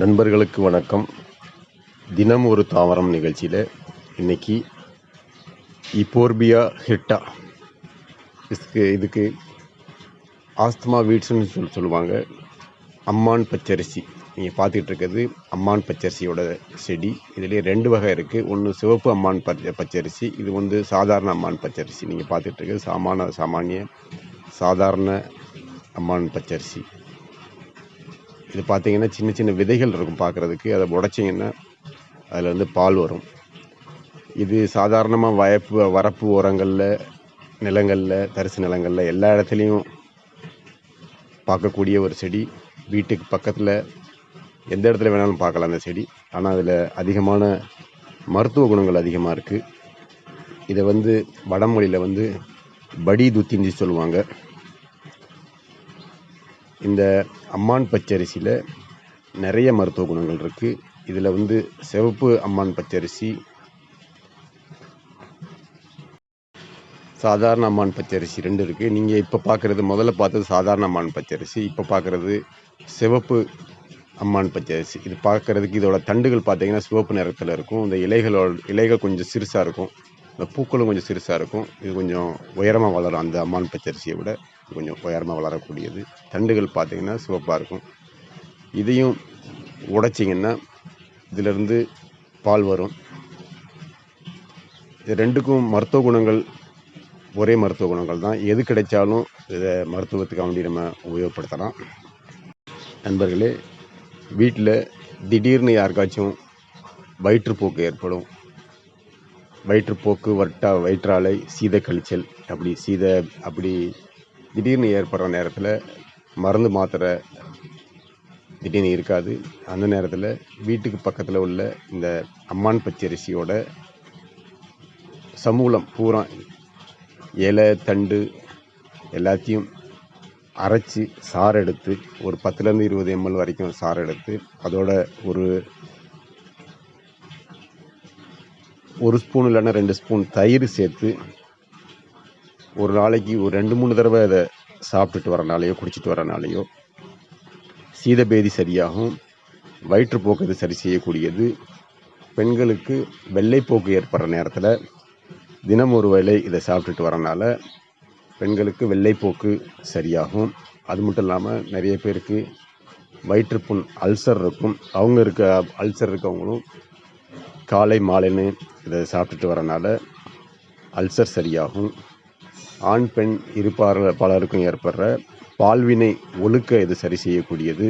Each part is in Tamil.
நண்பர்களுக்கு வணக்கம். தினம் ஒரு தாவரம் நிகழ்ச்சியில் இன்னைக்கு இப்போர்பியா ஹிட்டா. இதுக்கு இதுக்கு ஆஸ்துமா வீட்ஸ்னு சொல்லி சொல்லுவாங்க. அம்மான் பச்சரிசி. நீங்கள் பார்த்துக்கிட்டு இருக்கிறது அம்மான் பச்சரிசியோட செடி. இதுலேயே ரெண்டு வகை இருக்குது ஒன்று சிவப்பு அம்மான் பச்ச பச்சரிசி இது வந்து சாதாரண அம்மான் பச்சரிசி. நீங்கள் பார்த்துட்டு இருக்கிறது சாமான சாமானிய சாதாரண அம்மான் பச்சரிசி. இது பார்த்தீங்கன்னா சின்ன சின்ன விதைகள் இருக்கும் பார்க்குறதுக்கு அதை உடைச்சிங்கன்னா அதில் வந்து பால் வரும். இது சாதாரணமாக வயப்பு வரப்பு ஓரங்களில் நிலங்களில் தரிசு நிலங்களில் எல்லா இடத்துலையும் பார்க்கக்கூடிய ஒரு செடி. வீட்டுக்கு பக்கத்தில் எந்த இடத்துல வேணாலும் பார்க்கலாம் அந்த செடி. ஆனால் அதில் அதிகமான மருத்துவ குணங்கள் அதிகமாக இருக்குது இதை வந்து வடமொழியில் வந்து படி துத்தின்னு சொல்லுவாங்க. இந்த அம்மான் பச்சரிசியில் நிறைய மருத்துவ குணங்கள் இருக்குது இதில் வந்து சிவப்பு அம்மான் பச்சரிசி சாதாரண அம்மான் பச்சரிசி ரெண்டு இருக்குது நீங்கள் இப்போ பார்க்குறது முதல்ல பார்த்தது சாதாரண அம்மான் பச்சரிசி இப்போ பார்க்குறது சிவப்பு அம்மான் பச்சரிசி. இது பார்க்குறதுக்கு இதோட தண்டுகள் பார்த்தீங்கன்னா சிவப்பு நிறத்தில் இருக்கும். இந்த இலைகளோட இலைகள் கொஞ்சம் சிறுசாக இருக்கும். இந்த பூக்களும் கொஞ்சம் சிறுசாக இருக்கும். இது கொஞ்சம் உயரமாக வளரும் அந்த அம்மான் பச்சரிசியை விட. கொஞ்சம் உயரமாக வளரக்கூடியது. தண்டுகள் பார்த்தீங்கன்னா சிவப்பாக இருக்கும். இதையும் உடைச்சிங்கன்னா இதிலிருந்து பால் வரும். இது ரெண்டுக்கும் மருத்துவ குணங்கள் ஒரே மருத்துவ குணங்கள் தான். எது கிடைச்சாலும் இதை மருத்துவத்துக்கு வேண்டி நம்ம உபயோகப்படுத்தலாம். நண்பர்களே வீட்டில் திடீர்னு யாருக்காச்சும் வயிற்றுப்போக்கு ஏற்படும். வயிற்றுப்போக்கு வட்டா வயிற்றாலை சீத கழிச்சல் அப்படி சீத அப்படி திடீர்னு ஏற்படுற நேரத்தில் மருந்து மாத்திரை திடீர்னு இருக்காது. அந்த நேரத்தில் வீட்டுக்கு பக்கத்தில் உள்ள இந்த அம்மான் பச்சரிசியோட சமூலம் பூரா இலை தண்டு எல்லாத்தையும் அரைச்சி சாறு எடுத்து ஒரு பத்துலேருந்து இருபது எம்எல் வரைக்கும் சாறு எடுத்து அதோட ஒரு ஒரு ஸ்பூன் இல்லைன்னா ரெண்டு ஸ்பூன் தயிர் சேர்த்து ஒரு நாளைக்கு ஒரு ரெண்டு மூணு தடவை அதை சாப்பிட்டுட்டு வரனாலையோ குடிச்சிட்டு வரனாலையோ சீதபேதி சரியாகும் வயிற்றுப்போக்கு இது சரி செய்யக்கூடியது. பெண்களுக்கு வெள்ளைப்போக்கு ஏற்படுற நேரத்தில் தினம் ஒரு வேளை இதை சாப்பிட்டுட்டு வரனால பெண்களுக்கு வெள்ளைப்போக்கு சரியாகும். அது மட்டும் இல்லாமல் நிறைய பேருக்கு வயிற்றுப்புண் அல்சர் இருக்கும். அவங்க இருக்க அல்சர் இருக்கவங்களும் காலை மாலைன்னு இதை சாப்பிட்டுட்டு வரனால அல்சர் சரியாகும். ஆண் பெண் இருப்பார் பலருக்கும் ஏற்படுற பால்வினை ஒழுக்க இது சரி செய்யக்கூடியது.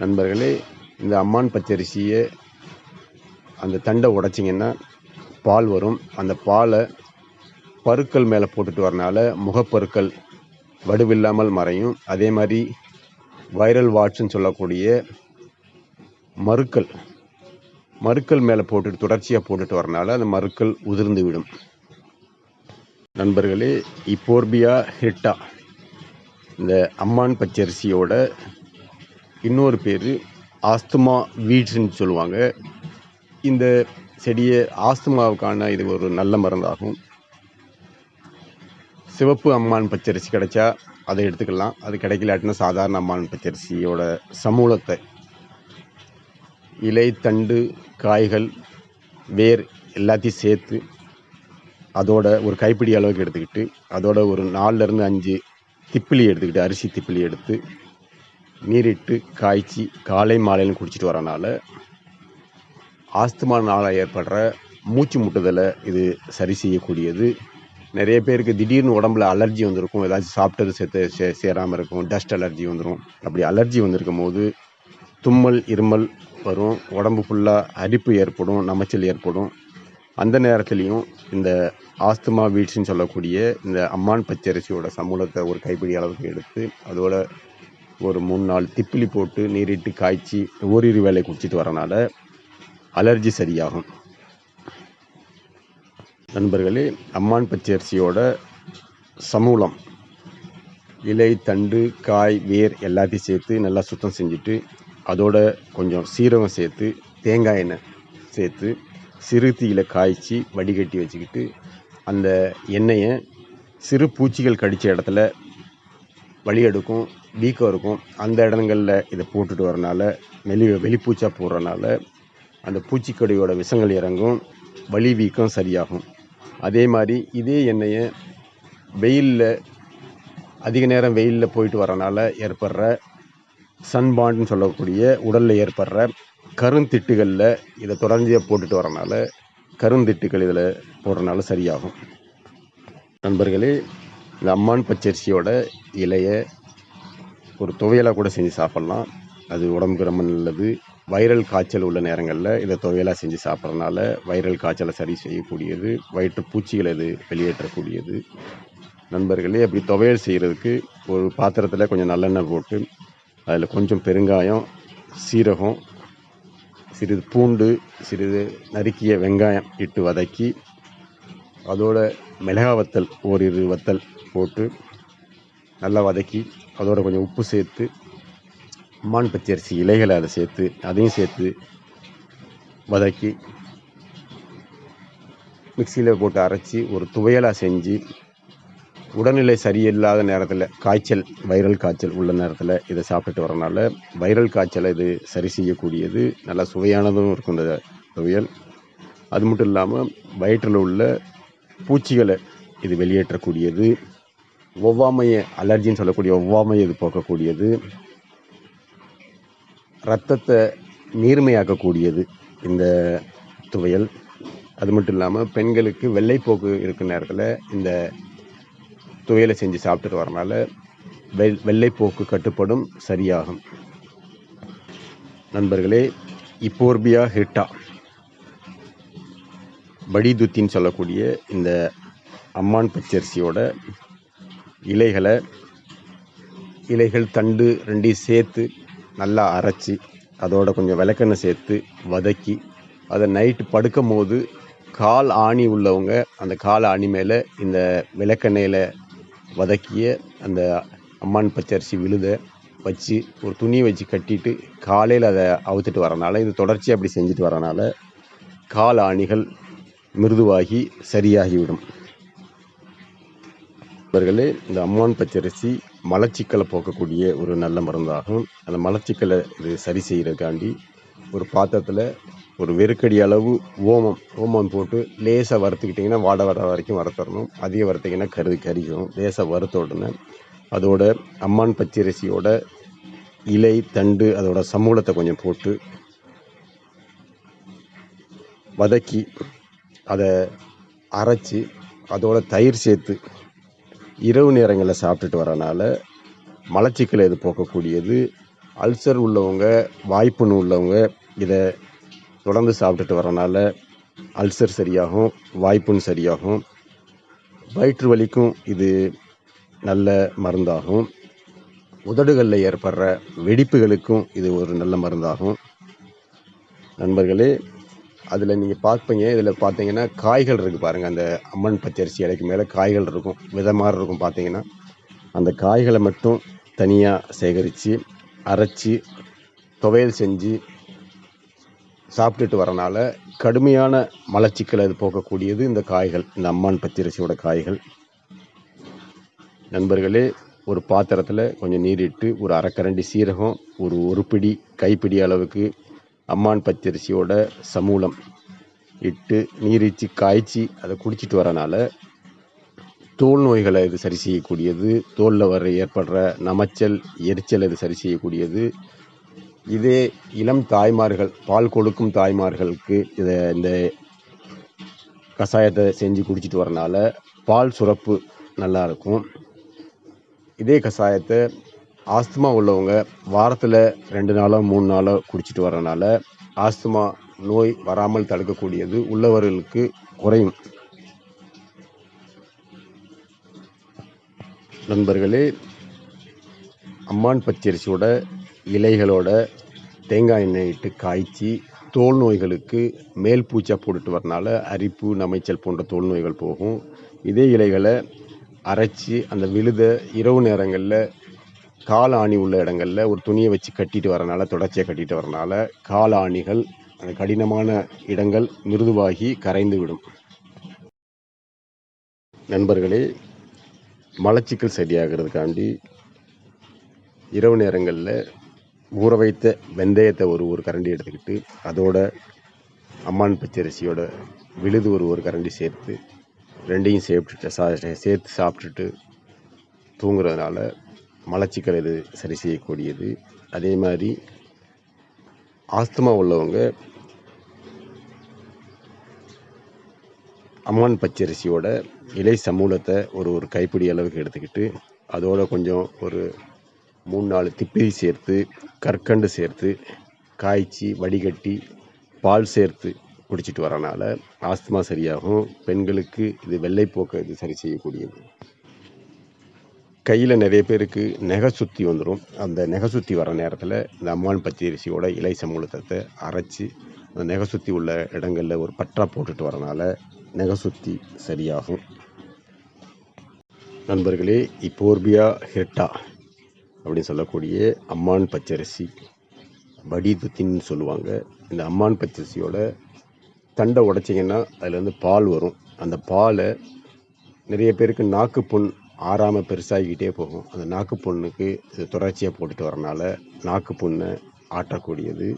நண்பர்களே இந்த அம்மான் பச்சரிசியை அந்த தண்டை உடைச்சிங்கன்னா பால் வரும். அந்த பாலை பருக்கள் மேலே போட்டுட்டு வரனால முகப்பருக்கள் வடுவில்லாமல் மறையும். அதே மாதிரி வைரல் வாட்ஸ்ன்னு சொல்லக்கூடிய மருக்கள் மருக்கள் மேலே போட்டுட்டு தொடர்ச்சியாக போட்டுட்டு வரனால அந்த மருக்கள் உதிர்ந்து விடும். நண்பர்களே இப்போர்பியா ஹிட்டா இந்த அம்மான் பச்சரிசியோட இன்னொரு பேர் ஆஸ்துமா வீட்ஸ்ன்னு சொல்லுவாங்க. இந்த செடியை ஆஸ்துமாவுக்கான இது ஒரு நல்ல மருந்தாகும். சிவப்பு அம்மான் பச்சரிசி கிடைச்சா அதை எடுத்துக்கலாம். அது கிடைக்கலாட்டினா சாதாரண அம்மான் பச்சரிசியோட சமூலத்தை. இலை தண்டு காய்கள் வேர் எல்லாத்தையும் சேர்த்து அதோட ஒரு கைப்பிடி அளவுக்கு எடுத்துக்கிட்டு அதோட ஒரு நாலுலேருந்து அஞ்சு திப்பிலி எடுத்துக்கிட்டு அரிசி திப்பிலி எடுத்து நீரிட்டு காய்ச்சி காலை மாலையிலும் குடிச்சிட்டு வரனால நாளாக ஏற்படுற மூச்சு முட்டுதலை இது சரி செய்யக்கூடியது. நிறைய பேருக்கு திடீர்னு உடம்புல அலர்ஜி வந்திருக்கும் ஏதாச்சும் சாப்பிட்டது சேர்த்து சே சேராமல் இருக்கும் டஸ்ட் அலர்ஜி வந்துடும் அப்படி அலர்ஜி வந்திருக்கும் போது தும்மல் இருமல் வரும் உடம்பு ஃபுல்லாக அரிப்பு ஏற்படும் நமைச்சல் ஏற்படும். அந்த நேரத்துலையும் இந்த ஆஸ்துமா வீட்ஸ்ன்னு சொல்லக்கூடிய இந்த அம்மான் பச்சரிசியோட சமூலத்தை ஒரு கைப்பிடி அளவுக்கு எடுத்து அதோட ஒரு மூணு நாள் திப்பிலி போட்டு நீரிட்டு காய்ச்சி ஓரிரு வேலை குடிச்சிட்டு வரனால அலர்ஜி சரியாகும். நண்பர்களே அம்மான் பச்சரிசியோட சமூலம் இலை தண்டு காய் வேர் எல்லாத்தையும் சேர்த்து நல்லா சுத்தம் செஞ்சுட்டு அதோட கொஞ்சம் சீரகம் சேர்த்து தேங்காய் எண்ணெய் சேர்த்து சிறு தீயில் காய்ச்சி வடிகட்டி வச்சுக்கிட்டு அந்த எண்ணெயை சிறு பூச்சிகள் கடித்த இடத்துல வலி எடுக்கும் வீக்கம் இருக்கும். அந்த இடங்களில் இதை போட்டுட்டு வரனால வெளி வெளிப்பூச்சா போடுறனால அந்த பூச்சிக்கொடியோட விஷங்கள் இறங்கும் வலி வீக்கம் சரியாகும். அதே மாதிரி இதே எண்ணெயை வெயிலில் அதிக நேரம் வெயிலில் போயிட்டு வரனால ஏற்படுற சன்பாண்டுன்னு சொல்லக்கூடிய உடலில் ஏற்படுற கருந்திட்டுகளில் இதை தொடர்ந்து போட்டுட்டு வரனால கருந்திட்டுகள் இதில் போடுறனால சரியாகும். நண்பர்களே இந்த அம்மான் பச்சரிசியோட இலையை ஒரு துவையலாக கூட செஞ்சு சாப்பிட்லாம். அது உடம்புக்கு ரொம்ப நல்லது. வைரல் காய்ச்சல் உள்ள நேரங்களில் இதை துவையலாக செஞ்சு சாப்பிட்றதுனால வைரல் காய்ச்சலை சரி செய்யக்கூடியது. வயிற்று பூச்சிகளை இது வெளியேற்றக்கூடியது. நண்பர்களே அப்படி துவையல் செய்கிறதுக்கு ஒரு பாத்திரத்தில் கொஞ்சம் நல்லெண்ணெய் போட்டு அதில் கொஞ்சம் பெருங்காயம் சீரகம் சிறிது பூண்டு சிறிது நறுக்கிய வெங்காயம் இட்டு வதக்கி அதோட மிளகா வத்தல் ஓரிரு வத்தல் போட்டு நல்லா வதக்கி அதோட கொஞ்சம் உப்பு சேர்த்து மான் பச்சரிசி இலைகளை அதை சேர்த்து அதையும் சேர்த்து வதக்கி மிக்சியில் போட்டு அரைச்சி ஒரு துவையலாக செஞ்சு உடல்நிலை சரியில்லாத நேரத்தில் காய்ச்சல் வைரல் காய்ச்சல் உள்ள நேரத்தில் இதை சாப்பிட்டுட்டு வரனால வைரல் காய்ச்சலை இது சரி செய்யக்கூடியது நல்லா சுவையானதும் இருக்கும் இந்த துவையல் அது மட்டும் இல்லாமல் வயிற்றில் உள்ள பூச்சிகளை இது வெளியேற்றக்கூடியது. ஒவ்வாமையை அலர்ஜின்னு சொல்லக்கூடிய ஒவ்வாமையை இது போக்கக்கூடியது. ரத்தத்தை நீர்மையாக்கக்கூடியது இந்த துவையல் அது மட்டும் இல்லாமல் பெண்களுக்கு வெள்ளைப்போக்கு இருக்கிற நேரத்தில் இந்த துவையலை செஞ்சு சாப்பிட்டுட்டு வரனால வெ வெள்ளைப்போக்கு கட்டுப்படும் சரியாகும். நண்பர்களே இப்போர்பியா ஹிட்டா. படிதுத்தின்னு சொல்லக்கூடிய இந்த அம்மான் பச்சரிசியோட இலைகளை இலைகள் தண்டு ரெண்டையும் சேர்த்து நல்லா அரைச்சி அதோட கொஞ்சம் விளக்கெண்ணெய் சேர்த்து வதக்கி அதை நைட்டு படுக்கும் போது கால் ஆணி உள்ளவங்க அந்த கால் ஆணி மேலே இந்த விளக்கெண்ணெயில் வதக்கிய அந்த அம்மான் பச்சரிசி விழுத வச்சு ஒரு துணியை வச்சு கட்டிட்டு காலையில் அதை அவுத்துட்டு வரனால இது தொடர்ச்சியாக அப்படி செஞ்சுட்டு வரனால கால் ஆணிகள் மிருதுவாகி சரியாகிவிடும். இவர்களே இந்த அம்மான் பச்சரிசி மலச்சிக்கலை போக்கக்கூடிய ஒரு நல்ல மருந்தாகும். அந்த மலச்சிக்கலை இது சரி செய்கிறதுக்காண்டி ஒரு பாத்திரத்தில் ஒரு வெறுக்கடி அளவு ஓமம் ஓமம் போட்டு லேசாக வறுத்துக்கிட்டிங்கன்னா வாடை வர வரைக்கும் வறுத்தரணும் அதிகம் வறுத்திங்கன்னா கருது கறிக்கும் லேசாக வறுத்த உடனே அதோட அம்மான் பச்சரிசியோட இலை தண்டு அதோட சமூலத்தை கொஞ்சம் போட்டு வதக்கி அதை அரைச்சி அதோட தயிர் சேர்த்து இரவு நேரங்களில் சாப்பிட்டுட்டு வரனால மலச்சிக்கலை இது போக்கக்கூடியது? அல்சர் உள்ளவங்க வாய்ப்புன்னு உள்ளவங்க இதை தொடர்ந்து சாப்பிட்டுட்டு வரனால அல்சர் சரியாகும் வாய்ப்புண் சரியாகும். வயிற்று வலிக்கும் இது நல்ல மருந்தாகும். உதடுகளில் ஏற்படுற வெடிப்புகளுக்கும் இது ஒரு நல்ல மருந்தாகும். நண்பர்களே அதில் நீங்கள் பார்ப்பீங்க இதில் பார்த்தீங்கன்னா காய்கள் இருக்குது பாருங்கள் அந்த அம்மன் பச்சரிசி இலைக்கு மேலே காய்கள் இருக்கும் விதமாக மாதிரி இருக்கும் பார்த்தீங்கன்னா. அந்த காய்களை மட்டும் தனியாக சேகரித்து அரைச்சி துவையல் செஞ்சு சாப்பிட்டுட்டு வரனால கடுமையான மலச்சிக்கலை அது போக்கக்கூடியது. இந்த காய்கள் இந்த அம்மான் பச்சரிசியோட காய்கள். நண்பர்களே ஒரு பாத்திரத்தில் கொஞ்சம் நீரிட்டு ஒரு அரைக்கரண்டி சீரகம் ஒரு ஒரு பிடி கைப்பிடி அளவுக்கு அம்மான் பச்சரிசியோட சமூலம் இட்டு நீரிச்சு காய்ச்சி அதை குடிச்சிட்டு வரனால தோல் நோய்களை இது சரி செய்யக்கூடியது. தோலில் வர ஏற்படுற நமைச்சல் எரிச்சல் இது சரி செய்யக்கூடியது. இதே இளம் தாய்மார்கள் பால் கொடுக்கும் தாய்மார்களுக்கு இதை இந்த கஷாயத்தை செஞ்சு குடிச்சிட்டு வரனால பால் சுரப்பு நல்லா இருக்கும். இதே கஷாயத்தை ஆஸ்துமா உள்ளவங்க வாரத்தில் ரெண்டு நாளோ மூணு நாளோ குடிச்சிட்டு வரனால ஆஸ்துமா நோய் வராமல் தடுக்கக்கூடியது உள்ளவர்களுக்கு குறையும். நண்பர்களே அம்மான் பச்சரிசியோட இலைகளோட தேங்காய் எண்ணெய் இட்டு காய்ச்சி தோல் நோய்களுக்கு மேல் பூச்சா போட்டுட்டு வரனால அரிப்பு நமைச்சல் போன்ற தோல் நோய்கள் போகும். இதே இலைகளை அரைச்சி அந்த விழுத இரவு நேரங்களில் கால் ஆணி உள்ள இடங்களில் ஒரு துணியை வச்சு கட்டிட்டு வரனால தொடர்ச்சியாக கட்டிட்டு வரனால கால் ஆணிகள் அந்த கடினமான இடங்கள் மிருதுவாகி கரைந்து விடும். நண்பர்களே மலச்சிக்கல் சரியாகிறதுக்காண்டி இரவு நேரங்களில் ஊற வைத்த வெந்தயத்தை ஒரு ஒரு கரண்டி எடுத்துக்கிட்டு அதோட அம்மான் பச்சரிசியோட விழுது ஒரு ஒரு கரண்டி சேர்த்து ரெண்டையும் சேர்த்துட்டு சா சேர்த்து சாப்பிட்டுட்டு தூங்குறதுனால மலச்சிக்கல் இது சரி செய்யக்கூடியது. அதே மாதிரி ஆஸ்துமா உள்ளவங்க அம்மான் பச்சரிசியோட இலை சமூலத்தை ஒரு ஒரு கைப்பிடி அளவுக்கு எடுத்துக்கிட்டு அதோட கொஞ்சம் ஒரு மூணு நாலு திப்பிலி சேர்த்து கற்கண்டு சேர்த்து காய்ச்சி வடிகட்டி பால் சேர்த்து குடிச்சிட்டு வரனால ஆஸ்துமா சரியாகும். பெண்களுக்கு இது வெள்ளைப்போக்கை இது சரி செய்யக்கூடியது. கையில் நிறைய பேருக்கு நெகை சுற்றி வந்துடும் அந்த நெகை சுற்றி வர நேரத்தில் இந்த அம்மான் பச்சரிசியோட இலை சமூலத்தை அரைச்சி அந்த நெகை சுற்றி உள்ள இடங்களில் ஒரு பற்றா போட்டுட்டு வரனால நெகை சுற்றி சரியாகும். நண்பர்களே இப்போர்பியா ஹெட்டா. அப்படின்னு சொல்லக்கூடிய அம்மான் பச்சரிசி வடிதுத்தின்னு சொல்லுவாங்க. இந்த அம்மான் பச்சரிசியோட தண்டை உடைச்சிங்கன்னா அதில் வந்து பால் வரும். அந்த பாலை நிறைய பேருக்கு நாக்கு புண் ஆறாமல் பெருசாகிக்கிட்டே போகும். அந்த நாக்கு புண்ணுக்கு இது தொடர்ச்சியாக போட்டுட்டு வரனால நாக்கு புண்ணை ஆற்றக்கூடியது.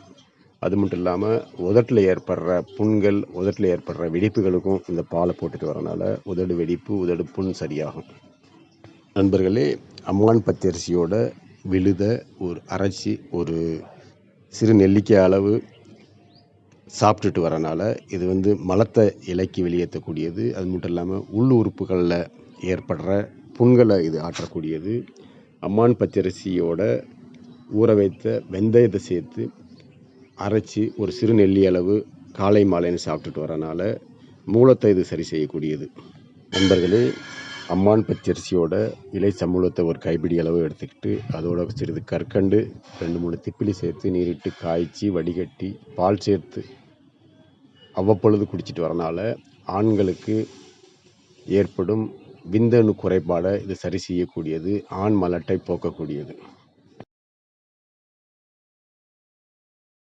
அது மட்டும் இல்லாமல் உதட்டில் ஏற்படுற புண்கள் உதட்டில் ஏற்படுற வெடிப்புகளுக்கும் இந்த பாலை போட்டுட்டு வரனால உதடு வெடிப்பு உதடு புண் சரியாகும். நண்பர்களே அம்மான் பச்சரிசியோட விழுத ஒரு அரைச்சி ஒரு சிறு நெல்லிக்காய் அளவு சாப்பிட்டுட்டு வரனால இது வந்து மலத்தை இலக்கி வெளியேற்றக்கூடியது. அது மட்டும் இல்லாமல் உள் உறுப்புகளில் ஏற்படுற புண்களை இது ஆற்றக்கூடியது. அம்மான் பச்சரிசியோட ஊற வைத்த வெந்தயத்தை சேர்த்து அரைச்சி ஒரு சிறு நெல்லி அளவு காலை மாலைன்னு சாப்பிட்டுட்டு வரனால மூலத்தை இது சரி செய்யக்கூடியது. நண்பர்களே அம்மான் பச்சரிசியோட இலை சம்பளத்தை ஒரு கைப்பிடி அளவு எடுத்துக்கிட்டு அதோட சிறிது கற்கண்டு ரெண்டு மூணு திப்பிலி சேர்த்து நீரிட்டு காய்ச்சி வடிகட்டி பால் சேர்த்து அவ்வப்பொழுது குடிச்சிட்டு வரனால ஆண்களுக்கு ஏற்படும் விந்தணு குறைபாடை இது சரி செய்யக்கூடியது ஆண் மலட்டை போக்கக்கூடியது.